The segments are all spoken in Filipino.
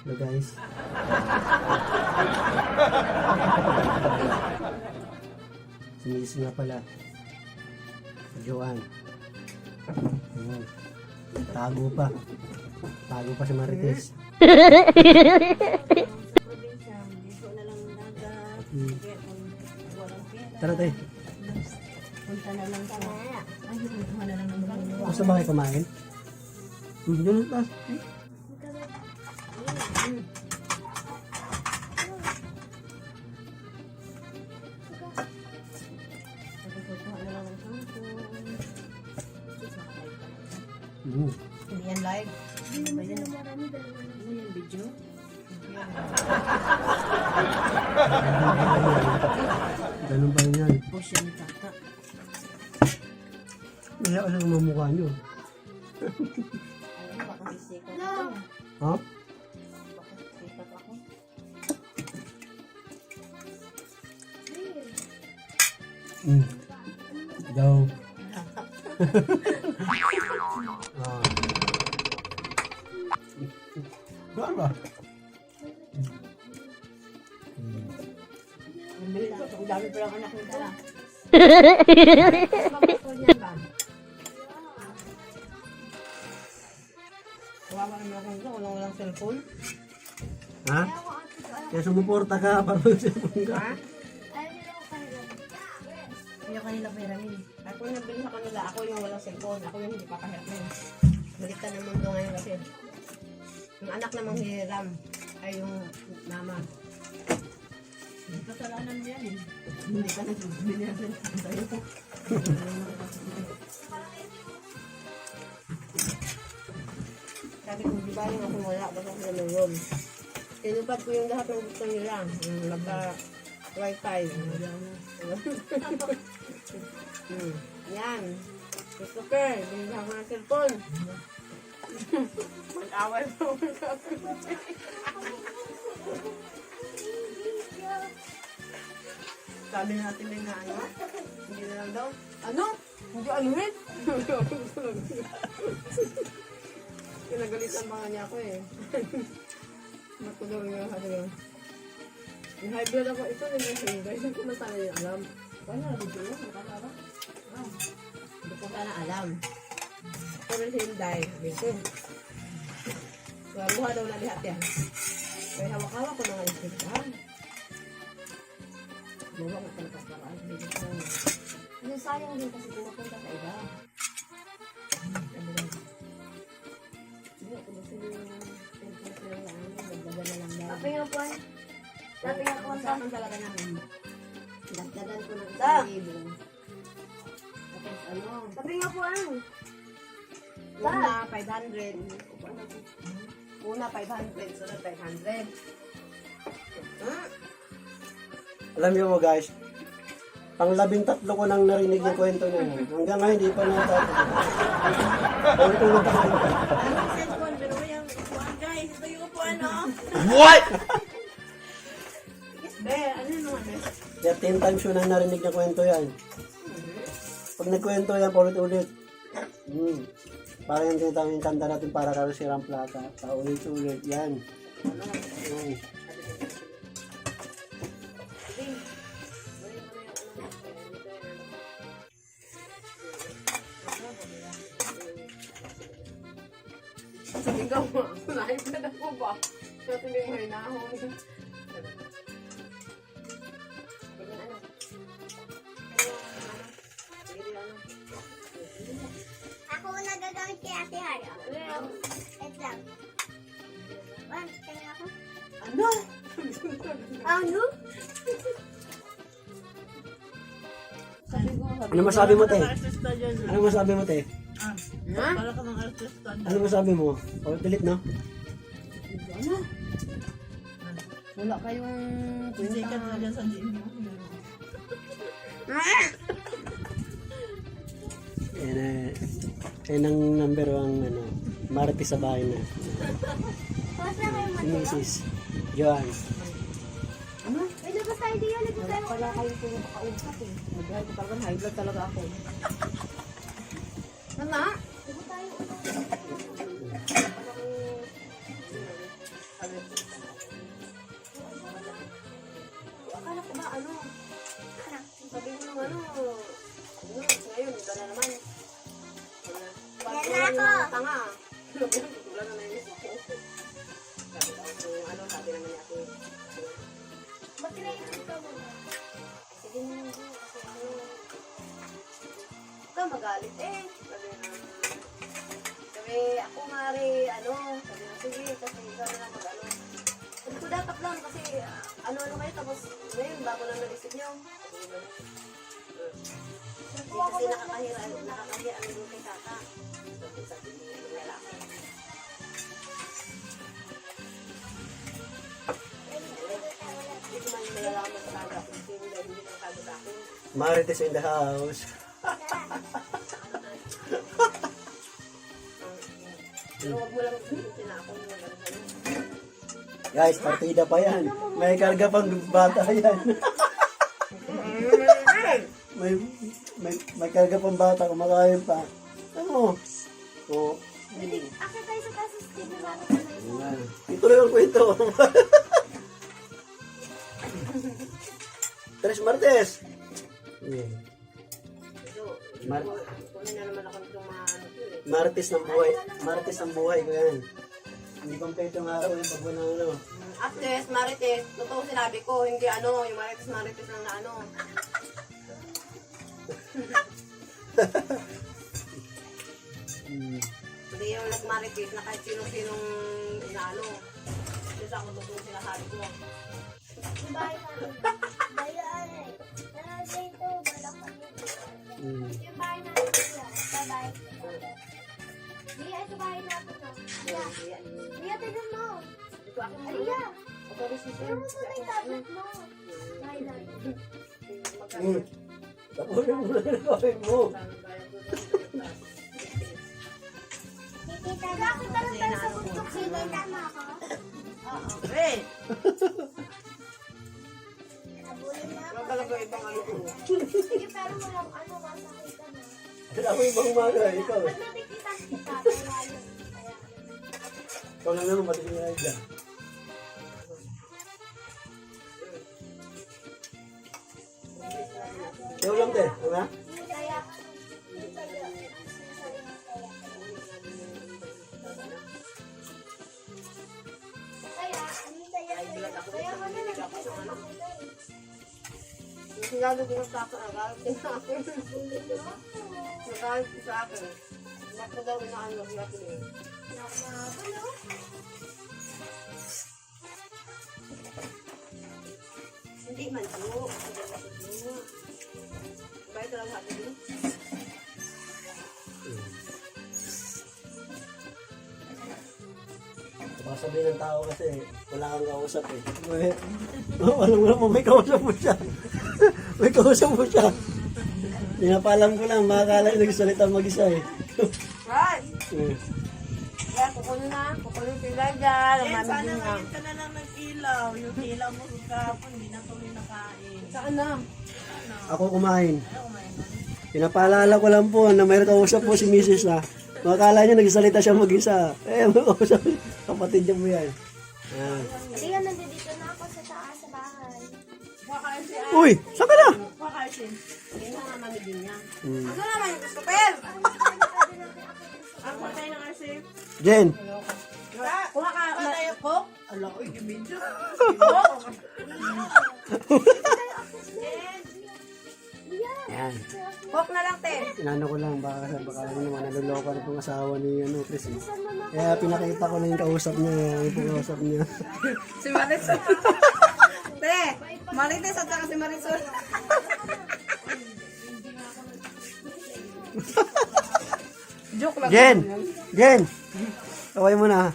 Hello guys. Sinis nga pala. Joan. Ayun. Tago pa. Tago pa si Marites. Hmm. Tara tayo. punta na lang mga Gusto ba kayo kumain? Na lang ng Hmm. Hindi yan live. Hindi naman sila marami dalawa. Ano yan, video? Ganun pa rin yan. O siya ni tata. Kaya ka lang mamukha nyo. Hmm. Ang dami pa lang anak ni Tara. Mabakol niya ba? Kawawa naman ako nito, walang walang cellphone. Ha? Kaya sumuporta ka para mag-cellphone ka. Ha? Yung kanila piramin. Ako yung nabili sa kanila, ako yung walang cellphone, ako yung hindi papahirap na yun. Baliktad ng mundo ngayon kasi. Yung anak namang hiram ay yung mama. Hindi kasalanan mo yan eh. Hindi ka cellphone sa'yo. Sabi ko, di ba yung ako wala, basta sila ng room. Tinupad ko yung lahat ng gusto nila. Yung nagka wifi. hmm. Yan. Christopher, binigyan ako ng cellphone. Ako ng Sabi natin din na ano, hindi na lang daw. Ano? Hindi anuhin? Kinagalitan nga niya ako eh. Matulog nga sabi ko. Yung high blood ako, ito yung. Hindi ko na sana alam. Paano na video yun? Nakakara? Ah. Hindi ko sana alam. Pero si Hinday, sabi ko. Garuha daw na lihat yan. Kaya hawak-hawak ko na nga yung finger. Gawa nga talaga para ay hindi ko. Yung sayang din kasi sa iba. Kung ano, na lang daw. Sabi nga po, sabi nga po, saan talaga namin. Dagdagan ko ng isang libo. Tapos ano, sabi nga po, ano, una 500. Una 500, sunod 500. Ah, Alam niyo mo guys, pang labing tatlo ko nang narinig yung kwento niyo. Hanggang ngayon, hindi pa natatapos. Paulit-ulit ako. cellphone, pero yung upuan guys, ito yung upuan no? What? Be, ano yung mga be? Kaya 10 times yun ang narinig na kwento yan. Pag nagkwento yan, paulit-ulit. Hmm. Parang yung tinatawag yung kanta natin para karo si Ramplata. Paulit-ulit. Yan. Ka mo, live ka na po ba? Sa tuloy mo hinahon. Kay Ate Hara. Wait lang. Ako. Ano? Ano? Ano masabi mo, te? dyan. Ano masabi mo, te? Ha? Para ka mga artista. Ano masabi mo? Paulit-ulit, no? Ano? Wala kayong ka kwenta. talaga sa gym. Yan na. Yan ang number one, ano, Marites sa bahay na. Kayo Si Mrs. Joan. Ano? May labas tayo diyo. Labas Wala tayo. pala kayong pinapakausap eh. Mag-high ko talaga, high blood talaga ako. Ano? Labas tayo. Ako. tanga. Wala na ko. Sabi ko, kung ano, sabi naman niya ako. Na lang po, kasi ano. Huwag ka magalit eh. Sabi na, sabi, ako nga rin, ano, sabi na, sige, kasi ikaw na lang mag-ano. Sabi ko, dapat lang, kasi ah, ano-ano kayo, tapos ngayon, bago lang naisip niyo. Sabi ko, Hindi kasi nakakahira, nakakahiya ang doon kay tata. Yung. Marites in the house. Yung. Guys, partida pa yan. May karga pang bata yan. May, may, karga pang bata, kumakain pa. Ano? Oo. Akit tayo sa taas, sige na ako na Ayan. Ituloy ang kwento. Tres Martes. Mar- ano eh. Martes ng buhay. Martes ng buhay ko yan. Hindi kompleto nga ako yung pag ng ano. At least, Marites, totoo sinabi ko, hindi ano, yung Marites, Marites lang na ano. Hmm. Hindi yung nag-Marites na kahit sino-sinong inaano. Kasi ako totoo ko. Ay. Nalagay ito, balak kami. Hmm. Yung bahay sila. Bahay ko. Di, ay sa bahay natin. Yan. Diya, tignan mo. Ito si Pero mo sa tablet mo. Bahay natin. Hmm. Tapunin mo na yung gawin mo. Na ako tayo tayo sa bundok. Kikita mo ako. Oo. Eh, Nabulin na ako. wala talaga ibang ano ko. Sige, pero walang ano, masakita na. Ako ibang mga ikaw. Pag nakikita kita. Kaya, Ikaw lang naman pati nga dyan. Kita makita eh. Yung lalo din sa akin, nagalit din sa akin. Nagalit sa akin. Daw na ano, biyak eh. Nakakalo. Hindi man po. Hindi man po. Sabi mo? Baka sabihin ng tao kasi, wala kang kausap eh. May, oh, alam mo naman, may kausap mo siya. may kausap mo siya. Pinapalam ko lang, makakala yung nagsalita mag-isa eh. Right! Eh, Kaya kukunin na. Kukunin sila dyan. Sana din na. ngayon ka na lang nag-ilaw. Yung ilaw mo kahapon, hindi na tuloy nakain. Saan na? Ako kumain. Kumain na? Pinapaalala ko lang po na may kausap po si Mrs. na makakala niya nagsalita siya mag-isa. Eh, may kausap. Kapatid niya mo yan. Ah. Hindi yan, nandito na ako sa taas sa bahay. Uy, saan ka na? Hindi na nga mami din niya. Hmm. Ano naman yung? Ang patay na kasi. Jen, Kuha ka. Patay yung coke. Ala ko, yung video. yan. Coke na lang, te. Inano ko lang, baka, baka ano naman, naluloko na itong asawa ni ano, Chris. eh. Kaya pinakita ko lang yung kausap niya, yung kausap niya. Si Marisol. te, Marites at saka si Marisol. Joke lang. Jen! Jen! Kaway mo na.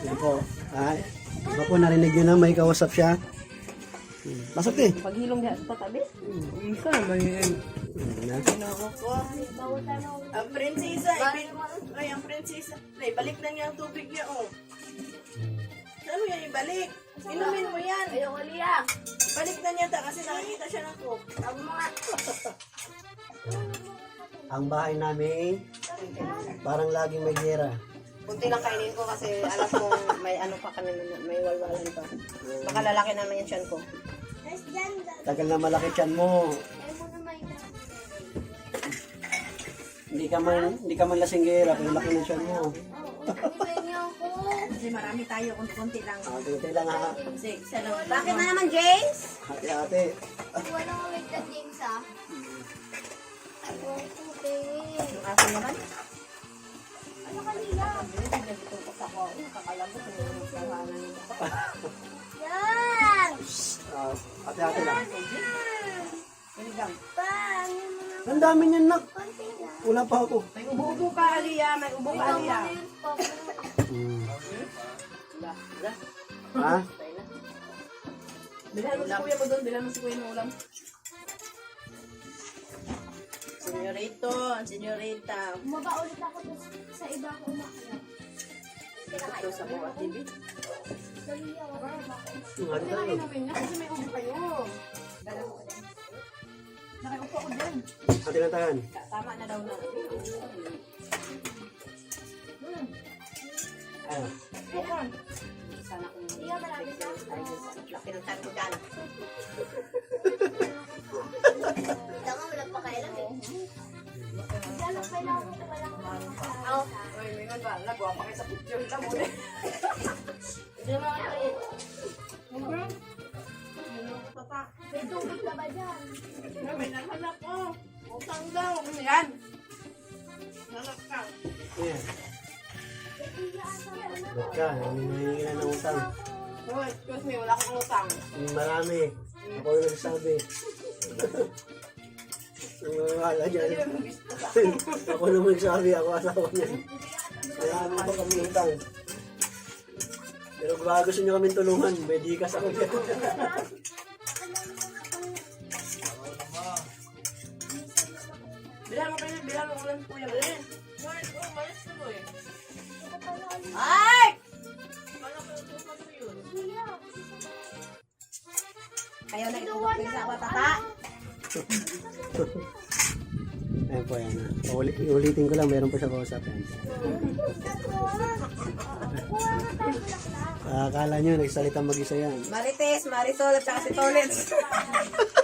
Yan po. Ay, iba po narinig nyo na may kausap siya. Hmm. Pasok eh. Paghilong niya sa tabi. Isa naman yun. Ang prinsesa, ibig... Ay, ang prinsesa. Ay, balik na niya ang tubig niya, oh. Ano yan, ibalik? Inumin mo yan. Ayaw ko liya. Balik na niya ta kasi nakakita siya ng coke. Ang mga, Ang bahay namin. Parang laging may gera. Kunti lang kainin ko kasi alam ko may ano pa kami, may walwalan pa. Baka lalaki naman yung tiyan ko. Tagal na malaki tiyan mo. Na. Hindi ka man, hindi ka man lasinggera, pero laki ng tiyan mo. Kasi marami tayo, kunti-kunti lang. Ah, tingnan lang ha. Isa lang. Bakit na naman, James? Ate, ate. Wala ko wait ka, James, ah. Ayaw ko, babe. Yung aso naman. Ano kanila? Nagtutok ako. Nakakalabot. Yung kahanan nito. Yan! Ah, ate, ate lang. Sinigang. Pa, ano mo na? Ang dami niyan, nak. Konti na. Wala pa ako. May ubo-ubo ka, Aliyah. May ubo ka, Aliyah. Hmm. Wala. Wala. Ha? Bilhan mo si kuya mo doon, bilhan mo si kuya ng ulam. Senyorito, senyorita. Bumaba ulit ako tapos sa iba ko umakyat. Ito sa mga TV. Ano tayo? Inumin niya kasi may ubo kayo. Nakiupo ko din. Ate lang tahan. Tama na daw na. Ah, Sana kung Iya, marami na. laki ng tanto Ito nga, wala pa kailan eh. Pa lang ako, wala ko Oh, Ay, mingan ba? Nagwa pa kayo sa picture mo din. hindi naman ako eh. May tubig ka ba dyan? May nahanap ko. Utang daw. Yan. Hanap ka. yeah. Na. Ba't ka? Na ng utang. Oh, excuse me, wala kang utang. Marami. Ako yung nagsasabi. Ang wala dyan. Ako naman nagsabi, ako asawa niya. Marami pa kami utang. Pero baka gusto nyo kami tulungan, may dikas ako dyan. Bilhan mo mo ulam kuya mo. Eh, malis ko, malis ko eh. Ay! Iya. Ayaw na itutupin sa patata. Ayan po, ayan. Uli, ulitin ko lang, meron pa siya kausap. Akala nyo, nagsalita mag-isa yan. Marites, Marisol, at saka si Tolets.